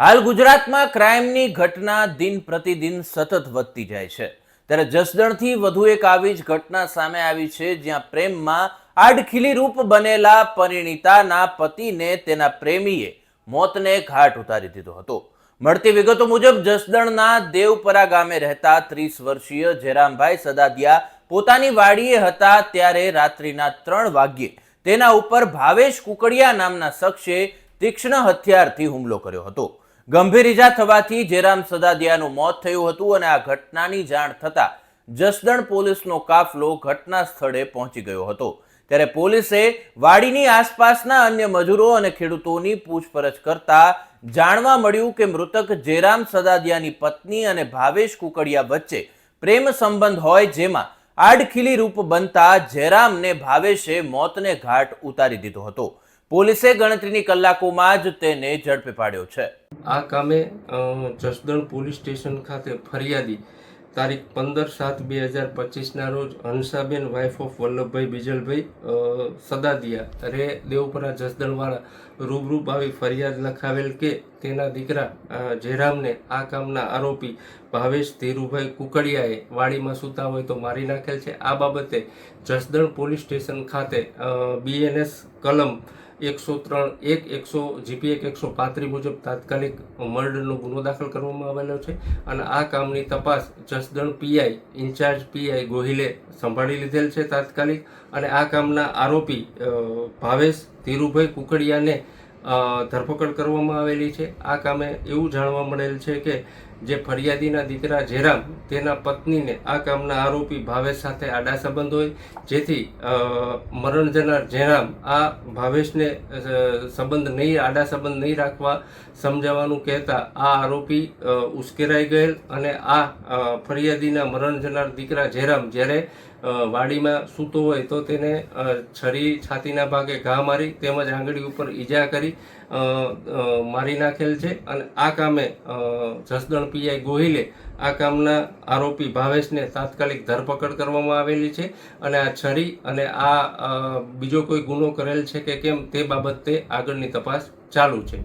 હાલ ગુજરાતમાં ક્રાઇમની ઘટના દિન પ્રતિદિન સતત વધતી જાય છે. ત્યારે જસદણથી વધુ એક આવી જ ઘટના સામે આવી છે, જ્યાં પ્રેમમાં આડખીલી રૂપ બનેલા પરિણીતાના પતિને તેના પ્રેમીએ મોતને ઘાટ ઉતારી દીધો હતો. મળતી વિગતો મુજબ, જસદણના દેવપરા ગામે રહેતા ત્રીસ વર્ષીય જેરામભાઈ સદાદિયા પોતાની વાડીએ હતા ત્યારે રાત્રિના ત્રણ વાગ્યે તેના ઉપર ભાવેશ કુકડિયા નામના શખ્સે તીક્ષ્ણ હથિયારથી હુમલો કર્યો હતો. ગંભીર ઈજા થવાથી જેરામ સદાદિયાનું મોત થયું હતું અને આ ઘટનાની જાણ થતાં જસદણ પોલીસનો કાફલો ઘટના સ્થળે પહોંચી ગયો હતો. ત્યારે પોલીસે વાડીની આસપાસના અન્ય મજૂરો અને ખેડૂતોની પૂછપરછ કરતા જાણવા મળ્યું કે મૃતક જેરામ સદાદિયાની પત્ની અને ભાવેશ કુકડિયા વચ્ચે પ્રેમ સંબંધ હોય જેમાં આડખીલી રૂપ બનતા જેરામને ભાવેશે મોતને ઘાટ ઉતારી દીધો હતો. પોલીસે ગણતરીની કલાકોમાં જ તેને ઝડપી પાડ્યો છે. આ કામે જસદણ પોલીસ સ્ટેશન ખાતે ફરિયાદી તારીખ પંદર સાત બે હજાર પચીસના રોજ હંસાબેન વાઇફ ઓફ વલ્લભભાઈ બિજલભાઈ સદાદિયા રે દેવપરા જસદણવાળા રૂબરૂપ આવી ફરિયાદ લખાવેલ કે તેના દીકરા જયરામને આ કામના આરોપી ભાવેશ ધીરુભાઈ કુકડિયાએ વાડીમાં સૂતા હોય તો મારી નાખેલ છે. આ બાબતે જસદણ પોલીસ સ્ટેશન ખાતે બીએનએસ કલમ એકસો ત્રણ, એક એકસો, જીપી એક એકસો પાંત્રીસ મુજબ તાત્કાલિક મર્ડરનો ગુનો દાખલ કરવામાં આવેલો છે અને આ કામની તપાસ જસદણ પીઆઈ, ઇન્ચાર્જ પીઆઈ ગોહિલે સંભાળી લીધેલ છે તાત્કાલિક અને આ કામના આરોપી ભાવેશ ધીરુભાઈ કુકડિયાને ધરપકડ કરવામાં આવેલી છે. આ કામે એવું જાણવા મળેલ છે કે જે ફરિયાદીના દીકરા જેરામ, તેના પત્નીને આ કામના આરોપી ભાવેશ સાથે આડા સંબંધ હોય, જેથી મરણ જનાર જેરામ આ ભાવેશને સંબંધ નહીં આડા સંબંધ નહીં રાખવા સમજાવવાનું કહેતા આ આરોપી ઉશ્કેરાઈ ગયેલ અને આ ફરિયાદીના મરણ જનાર દીકરા જેરામ જ્યારે વાડીમાં સૂતો હોય તો તેને છરી છાતીના ભાગે ઘા મારી તેમજ આંગળી ઉપર ઈજા કરી મારી નાખેલ છે અને આ કામે જસદણ પીઆઈ ગોહિલે આ કામના આરોપી ભાવેશને તાત્કાલિક ધરપકડ કરવામાં આવેલી છે અને આ છરી અને આ બીજો કોઈ ગુનો કરેલ છે કે કેમ તે બાબતે આગળની તપાસ ચાલુ છે.